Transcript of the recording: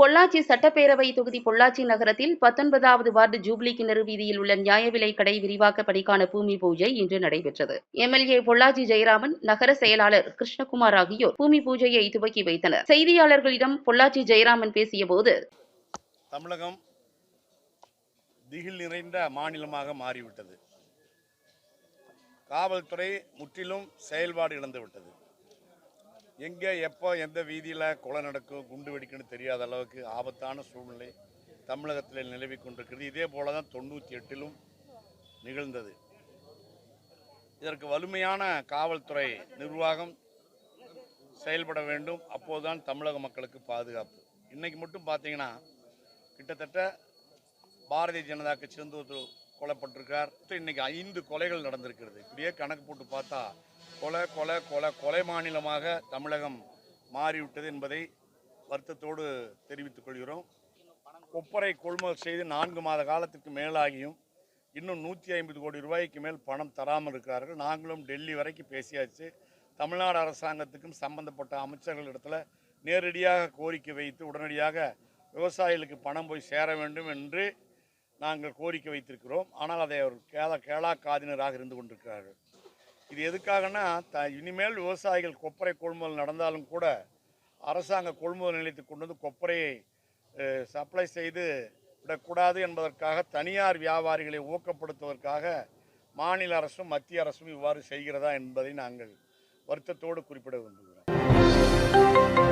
பொள்ளாச்சி சட்டப்பேரவை தொகுதி பொள்ளாச்சி நகரத்தில் பத்தொன்பதாவது வார்டு ஜூப்ளி கிணறு வீதியில் உள்ள நியாய விலை கடை விரிவாக்க பணிக்கான பூமி பூஜை இன்று நடைபெற்றது. எம்எல்ஏ பொள்ளாச்சி ஜெயராமன் நகர செயலாளர் கிருஷ்ணகுமார் ஆகியோர் பூமி பூஜையை துவக்கி வைத்தனர். செய்தியாளர்களிடம் பொள்ளாச்சி ஜெயராமன் பேசிய போது தமிழகம் திகில் நிறைந்த மாநிலமாக மாறிவிட்டது. காவல்துறை முற்றிலும் செயல்பாடு இழந்துவிட்டது. எங்கே எப்போ எந்த வீதியில் கொலை நடக்கும் குண்டு வெடிக்குன்னு தெரியாத அளவுக்கு ஆபத்தான சூழ்நிலை தமிழகத்தில் நிலவி கொண்டிருக்கிறது. இதே போல தான் தொண்ணூற்றி எட்டிலும் நிகழ்ந்தது. இதற்கு வலிமையான காவல்துறை நிர்வாகம் செயல்பட வேண்டும். அப்போதுதான் தமிழக மக்களுக்கு பாதுகாப்பு. இன்றைக்கி மட்டும் பார்த்தீங்கன்னா கிட்டத்தட்ட பாரதிய ஜனதா கட்சியிலிருந்து ஒரு கொலைப்பட்டிருக்கார் இன்றைக்கி ஐந்து கொலைகள் நடந்திருக்கிறது. இப்படியே கணக்கு போட்டு பார்த்தா கொலை கொலை கொலை கொலை மாநிலமாக தமிழகம் மாறிவிட்டது என்பதை வருத்தத்தோடு தெரிவித்துக் கொள்கிறோம். கொப்பரை கொள்முதல் செய்து நான்கு மாத காலத்துக்கு மேலாகியும் இன்னும் நூற்றி ஐம்பது கோடி ரூபாய்க்கு மேல் பணம் தராமல் இருக்கிறார்கள். நாங்களும் டெல்லி வரைக்கும் பேசியாச்சு. தமிழ்நாடு அரசாங்கத்துக்கும் சம்பந்தப்பட்ட அமைச்சர்களிடத்துல நேரடியாக கோரிக்கை வைத்து உடனடியாக விவசாயிகளுக்கு பணம் போய் சேர வேண்டும் என்று நாங்கள் கோரிக்கை வைத்திருக்கிறோம். ஆனால் அதை அவர் கேள கேளா காதினராக இருந்து கொண்டிருக்கிறார்கள். இது எதுக்காகனா த இனிமேல் விவசாயிகள் கொப்பரை கொள்முதல் நடந்தாலும் கூட அரசாங்க கொள்முதல் நிலையத்துக்கு கொண்டு வந்து கொப்பரையை சப்ளை செய்து விடக்கூடாது என்பதற்காக தனியார் வியாபாரிகளை ஊக்கப்படுத்துவதற்காக மாநில அரசும் மத்திய அரசும் இவ்வாறு செய்கிறதா என்பதை நாங்கள் வருத்தத்தோடு குறிப்பிட விரும்புகிறோம்.